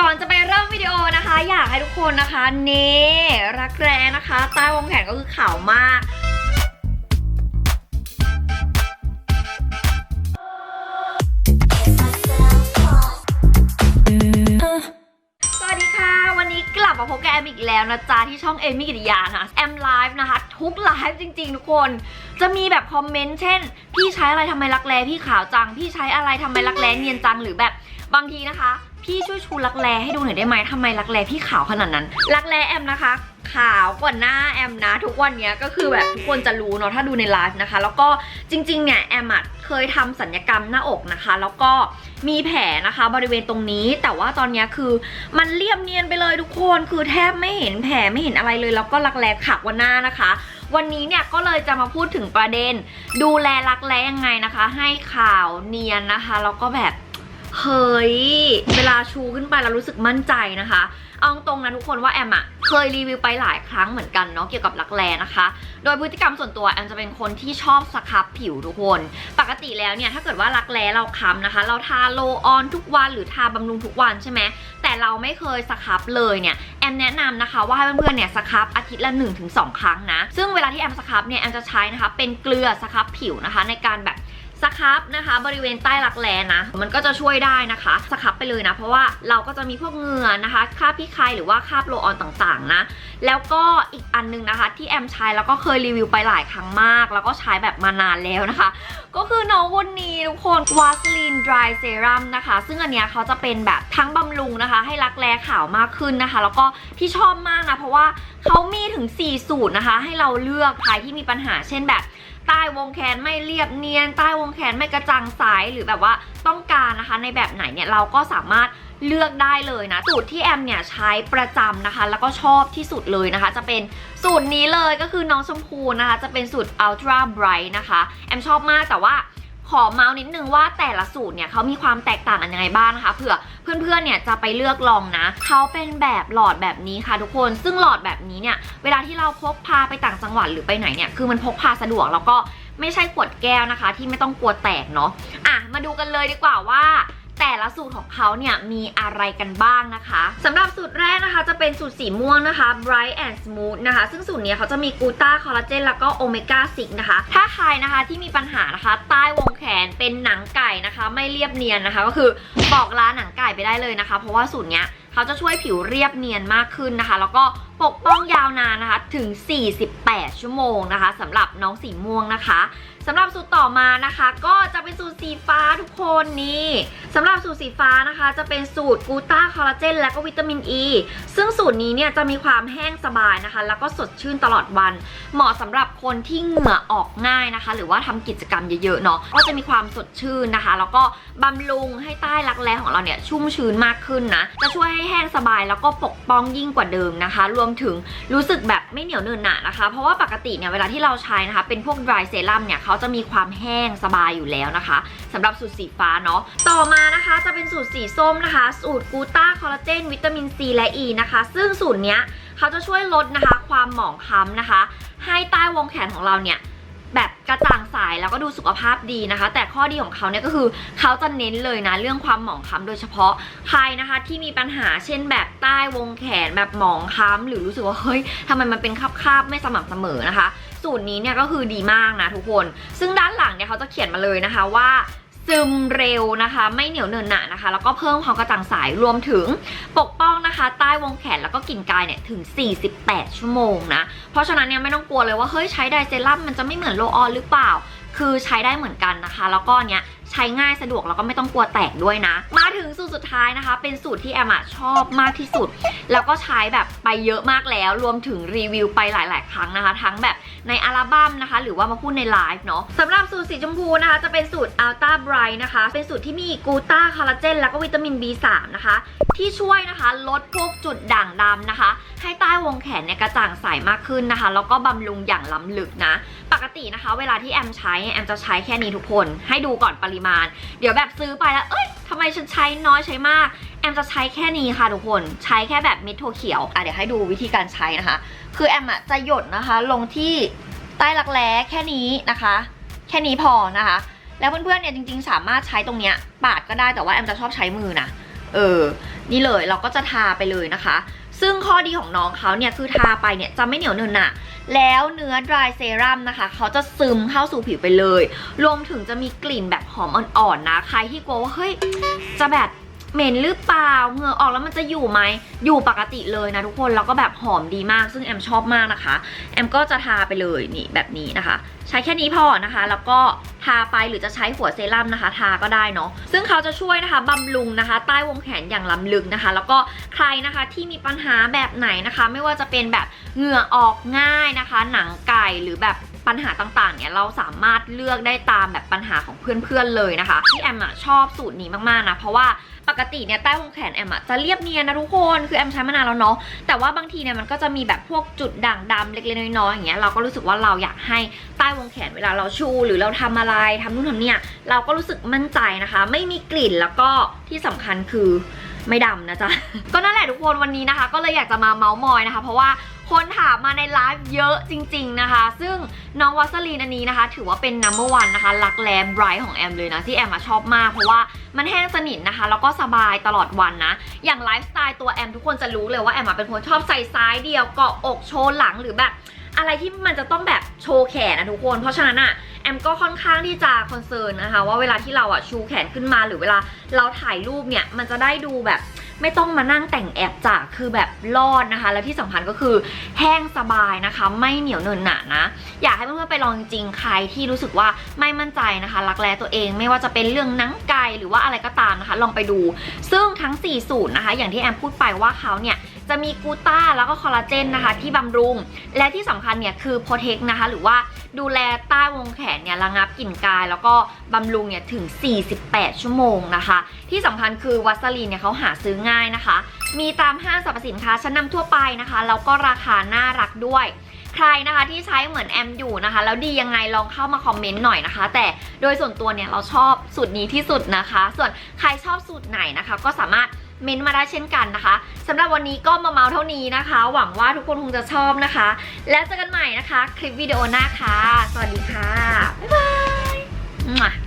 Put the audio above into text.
ก่อนจะไปเริ่มวิดีโอนะคะ อยากให้ทุกคนนะคะเน่รักแร้นะคะ ใต้วงแขนก็คือขาวมากสวัสดีค่ะวันนี้กลับมาพบกับแอมอีกแล้วนะจ๊ะ ที่ช่องเอมี่กิติยานะแอมไลฟ์นะคะ ทุกไลฟ์จริง ๆ ทุกคน จะมีแบบคอมเมนต์เช่น พี่ใช้อะไรทำไมรักแร้พี่ขาวจัง พี่ใช้อะไรทำไมรักแร้เนียนจังหรือแบบ บางทีนะคะ พี่ช่วยชูรักแร้ให้ดูหน่อยได้ไหมทำไมรักแร้พี่ขาวขนาดนั้น รักแร้แอมนะคะ ขาวกว่าหน้าแอมนะ ทุกวันนี้ก็คือแบบทุกคนจะรู้เนาะถ้าดูในไลฟ์นะคะ แล้วก็จริงๆเนี่ยแอมอะเคยทำสัญญกรรมหน้าอกนะคะ แล้วก็มีแผลนะคะ บริเวณตรงนี้ แต่ว่าตอนนี้คือมันเรียบเนียนไปเลยทุกคนคือแทบไม่เห็นแผลไม่เห็นอะไรเลย แล้วก็รักแร้ขาวกว่าหน้านะคะวันนี้เนี่ยก็เลยจะมาพูดถึงประเด็น ดูแลรักแร้ยังไงนะคะ ให้ขาวเนียนนะคะแล้วก็แบบ เฮ้ย เวลาชูขึ้นไปแล้วรู้สึกมั่นใจนะคะ เอาตรงนะทุกคนว่าแอมอะเคยรีวิวไปหลายครั้งเหมือนกันเนาะเกี่ยวกับรักแร้นะคะ โดยพฤติกรรมส่วนตัวแอมจะเป็นคนที่ชอบสครับผิวทุกคน ปกติแล้วเนี่ยถ้าเกิดว่ารักแร้เราค้ำนะคะ เราทาโลออนทุกวันหรือทาบำรุงทุกวันใช่ไหมแต่เราไม่เคยสครับเลยเนี่ยแอมแนะนำนะคะว่าให้เพื่อนๆเนี่ยสครับอาทิตย์ละ 1-2 ครั้งนะ ซึ่งเวลาที่แอมสครับเนี่ยแอมจะใช้นะคะเป็นเกลือสครับผิวนะคะ ในการแบบ สครับนะคะ บริเวณใต้รักแร้นะ มันก็จะช่วยได้นะคะสครับไปเลยนะ เพราะว่าเราก็จะมีพวกเหงื่อนะคะคราบพี่ไคหรือว่าคราบโลออนต่างๆนะ แล้วก็อีกอันนึงนะคะ ที่แอมใช้แล้วก็เคยรีวิวไปหลายครั้งมาก แล้วก็ใช้แบบมานานแล้วนะคะ ก็คือน้องคนนี้ทุกคนวาสลินดรายเซรั่มนะคะ ซึ่งอันเนี้ยเขาจะเป็นแบบทั้งบำรุงนะคะ ให้รักแร้ขาวมากขึ้นนะคะ แล้วก็ที่ชอบมากนะเพราะว่าเขามีถึง 4 สูตรนะคะ ให้เราเลือกใครที่มีปัญหาเช่นแบบ ใต้วงแขนไม่เรียบเนียน ใต้วงแขนไม่กระจ่างใสหรือแบบว่าต้องการนะคะ ในแบบไหนเนี่ยเราก็สามารถเลือกได้เลยนะ สูตรที่แอมเนี่ยใช้ประจำนะคะ แล้วก็ชอบที่สุดเลยนะคะ จะเป็นสูตรนี้เลยก็คือน้องชมพูนะคะ จะเป็นสูตร Ultra Bright นะคะ แอมชอบมากแต่ว่า ขอเมาส์นิดนึงว่าแต่ละสูตรเนี่ยเขามีความแตกต่างกันยังไงบ้างนะคะเผื่อเพื่อนๆเนี่ยจะไปเลือกลองนะเขาเป็นแบบหลอดแบบนี้ค่ะทุกคน ซึ่งหลอดแบบนี้เนี่ยเวลาที่เราพกพาไปต่างจังหวัดหรือไปไหนเนี่ยคือมันพกพาสะดวกแล้วก็ไม่ใช่ขวดแก้วนะคะ ที่ไม่ต้องกลัวแตกเนาะอะมาดูกันเลยดีกว่าว่า แต่ละสูตรของเขาเนี่ยมีอะไรกันบ้างนะคะสำหรับสูตรแรกนะคะจะเป็นสูตรสีม่วงนะคะ bright and smooth นะคะ ซึ่งสูตรนี้เขาจะมีกูต้าคอลลาเจนแล้วก็โอเมก้า6นะคะ ถ้าใครนะคะที่มีปัญหานะคะ ใต้วงแขนเป็นหนังไก่นะคะ ไม่เรียบเนียนนะคะ ก็คือบอกลาหนังไก่ไปได้เลยนะคะ เพราะว่าสูตรเนี้ย เขาจะช่วยผิวเรียบเนียนมากขึ้นนะคะ แล้วก็ปกป้องยาวนานนะคะถึง 48 ชั่วโมงนะคะสำหรับน้องสีม่วงนะคะสำหรับสูตรต่อมานะคะ ก็จะเป็นสูตรสีฟ้าทุกคนนี่สำหรับสูตรสีฟ้านะคะ จะเป็นสูตรกูต้าคอลลาเจนและก็วิตามินอ e, ีซึ่งสูตรนี้เนี่ยจะมีความแห้งสบายนะคะ แล้วก็สดชื่นตลอดวัน เหมาะสำหรับคนที่เหงื่อออกง่ายนะคะ หรือว่าทำกิจกรรมเยอะๆเนาะก็จะมีความสดชื่นนะคะ แล้วก็บำรุงให้ใต้รักแร้ของเราเนี่ยชุ่มชื้นมากขึ้นนะจะช่วยให้แห้งสบายแล้วก็ปกป้องยิ่งกว่าเดิมนะคะ รวมถึงรู้สึกแบบไม่เหนียวเนินหนะนะคะ เพราะว่าปกติเนี่ยเวลาที่เราใช้นะคะ เป็นพวก dry serum เนี่ยเขาจะมีความแห้งสบายอยู่แล้วนะคะสำหรับสูตรสีฟ้าเนาะต่อมานะคะจะเป็นสูตรสีส้มนะคะ สูตรกูต้าคอลลาเจนวิตามินซีและอ e ีนะคะ ซึ่งสูตรเนี้ยเขาจะช่วยลดนะคะ ความหมองคล้ำนะคะ ให้ใต้วงแขนของเราเนี่ย ระจ่างใสแล้วก็ดูสุขภาพดีนะคะ แต่ข้อดีของเขาเนี่ยก็คือเขาจะเน้นเลยนะเรื่องความหมองคล้ำโดยเฉพาะใครนะคะที่มีปัญหาเช่นแบบใต้วงแขนแบบหมองคล้ำหรือรู้สึกว่าเฮ้ยทำไมมันเป็นคาบๆไม่สม่ำเสมอนะคะ สูตรนี้เนี่ยก็คือดีมากนะทุกคน ซึ่งด้านหลังเนี่ยเขาจะเขียนมาเลยนะคะว่า ซึมเร็วนะคะ ไม่เหนียวเนินหนะนะคะ แล้วก็เพิ่มความกระจ่างใสรวมถึงปกป้องนะคะ ใต้วงแขนแล้วก็กลิ่นกายเนี่ยถึง 48 ชั่วโมงนะ เพราะฉะนั้นเนี่ยไม่ต้องกลัวเลยว่าเฮ้ยใช้ไดเซรั่มมันจะไม่เหมือนโลออนหรือเปล่า คือใช้ได้เหมือนกันนะคะ แล้วก็เนี้ยใช้ง่ายสะดวกแล้วก็ไม่ต้องกลัวแตกด้วยนะ มาถึงสูตรสุดท้ายนะคะ เป็นสูตรที่แอมชอบมากที่สุด แล้วก็ใช้แบบไปเยอะมากแล้ว รวมถึงรีวิวไปหลาย ๆ ครั้งนะคะ ทั้งแบบในอัลบั้มนะคะ หรือว่ามาพูดในไลฟ์เนาะสำหรับสูตรสีชมพูนะคะ จะเป็นสูตร Ultra Bright นะคะ เป็นสูตรที่มีกูต้าคอลลาเจนแล้วก็วิตามิน B3 นะคะ ที่ช่วยนะคะลดพวกจุดด่างดำนะคะ ให้ใต้วงแขนเนี่ยกระจ่างใสมากขึ้นนะคะ แล้วก็บำรุงอย่างล้ำลึกนะ ปกตินะคะ เวลาที่แอมใช้แอมจะใช้แค่นี้ทุกคน ให้ดูก่อนปริมาณ เดี๋ยวแบบซื้อไปแล้วเอ้ยทำไมฉันใช้น้อยใช้มาก แอมจะใช้แค่นี้ค่ะทุกคนใช้แค่แบบเม็ดถั่วเขียวอะเดี๋ยวให้ดูวิธีการใช้นะคะ คือแอมอะจะหยดนะคะ ลงที่ใต้รักแร้แค่นี้นะคะ แค่นี้พอนะคะ แล้วเพื่อนๆเนี่ยจริง ๆ สามารถใช้ตรงเนี้ยปาดก็ได้แต่ว่าแอมจะชอบใช้มือนะเออนี่เลยเราก็จะทาไปเลยนะคะ ซึ่งข้อดีของน้องเขาเนี่ยคือทาไปเนี่ยจะไม่เหนียวเนินหนะแล้วเนื้อ dry serum นะคะ เขาจะซึมเข้าสู่ผิวไปเลย รวมถึงจะมีกลิ่นแบบหอมอ่อนๆนะ ใครที่กลัวว่าเฮ้ยจะแบบ เหม็นหรือเปล่าเหงื่อออกแล้วมันจะอยู่ไหมอยู่ปกติเลยนะทุกคนแล้วก็แบบหอมดีมาก ซึ่งแอมชอบมากนะคะ แอมก็จะทาไปเลยนี่แบบนี้นะคะ ใช้แค่นี้พอนะคะ แล้วก็ทาไปหรือจะใช้หัวเซรั่มนะคะ ทาก็ได้เนาะซึ่งเขาจะช่วยนะคะบำรุงนะคะ ใต้วงแขนอย่างล้ำลึกนะคะ แล้วก็ใครนะคะที่มีปัญหาแบบไหนนะคะ ไม่ว่าจะเป็นแบบเหงื่อออกง่ายนะคะ หนังไก่หรือแบบ ปัญหาต่างๆ เนี่ยเราสามารถเลือกได้ตามแบบปัญหาของเพื่อนๆเลยนะคะที่แอมอะชอบสูตรนี้มากๆนะเพราะว่าปกติเนี่ยใต้วงแขนแอมอะจะเรียบเนียนนะทุกคนคือแอมใช้มานานแล้วเนาะแต่ว่าบางทีเนี่ยมันก็จะมีแบบพวกจุดด่างดำเล็กๆน้อยๆอย่างเงี้ยเราก็รู้สึกว่าเราอยากให้ใต้วงแขนเวลาเราชูหรือเราทำอะไรทำนู่นทำเนี่ยเราก็รู้สึกมั่นใจนะคะ ไม่มีกลิ่นแล้วก็ที่สำคัญคือ ไม่ดำนะจ๊ะ ก็นั่นแหละทุกคนวันนี้นะคะ ก็เลยอยากจะมาเมาส์มอยนะคะ เพราะว่าคนถามมาในไลฟ์เยอะจริง ๆนะคะ ซึ่งน้องวัสลีนอันนี้นะคะ ถือว่าเป็น number one นะคะรักแร้ไบรท์ของแอมเลยนะ ที่แอมมาชอบมาก เพราะว่ามันแห้งสนิทนะคะ แล้วก็สบายตลอดวันนะ อย่างไลฟ์สไตล์ตัวแอมทุกคนจะรู้เลยว่าแอมเป็นคนชอบใส่ซ้ายเดียวเกาะอกโชว์หลังหรือแบบ อะไรที่มันจะต้องแบบโชว์แขนนะทุกคน เพราะฉะนั้นอะแอมก็ค่อนข้างที่จะคอนเซิร์นนะคะ ว่าเวลาที่เราอะชูแขนขึ้นมาหรือเวลาเราถ่ายรูปเนี่ยมันจะได้ดูแบบไม่ต้องมานั่งแต่งแอบจากคือแบบรอดนะคะ แล้วที่สำคัญก็คือแห้งสบายนะคะ ไม่เหนียวเนินหนานะ อยากให้เพื่อนๆไปลองจริงๆใครที่รู้สึกว่าไม่มั่นใจนะคะ รักแร้ตัวเองไม่ว่าจะเป็นเรื่องนังไก่หรือว่าอะไรก็ตามนะคะ ลองไปดู ซึ่งทั้ง 4 สูตรนะคะ อย่างที่แอมพูดไปว่าเขาเนี่ย จะมีกูต้าแล้วก็คอลลาเจนนะคะ ที่บำรุง และที่สำคัญเนี่ยคือโปรเทคนะคะ หรือว่าดูแลใต้วงแขนเนี่ยระงับกลิ่นกาย แล้วก็บำรุงเนี่ยถึง 48 ชั่วโมงนะคะ ที่สำคัญคือวัสลีนเนี่ยเขาหาซื้อง่ายนะคะ มีตามห้างสรรพสินค้าชั้นนำทั่วไปนะคะแล้วก็ราคาน่ารักด้วยใครนะคะที่ใช้เหมือนแอมอยู่นะคะ แล้วดียังไงลองเข้ามาคอมเมนต์หน่อยนะคะ แต่โดยส่วนตัวเนี่ยเราชอบสูตรนี้ที่สุดนะคะ ส่วนใครชอบสูตรไหนนะคะ ก็สามารถ เมนต์มาได้เช่นกันนะคะสำหรับวันนี้ก็มาเมาเท่านี้นะคะ หวังว่าทุกคนคงจะชอบนะคะ แล้วเจอกันใหม่นะคะ คลิปวิดีโอหน้าค่ะ สวัสดีค่ะ บ๊ายบาย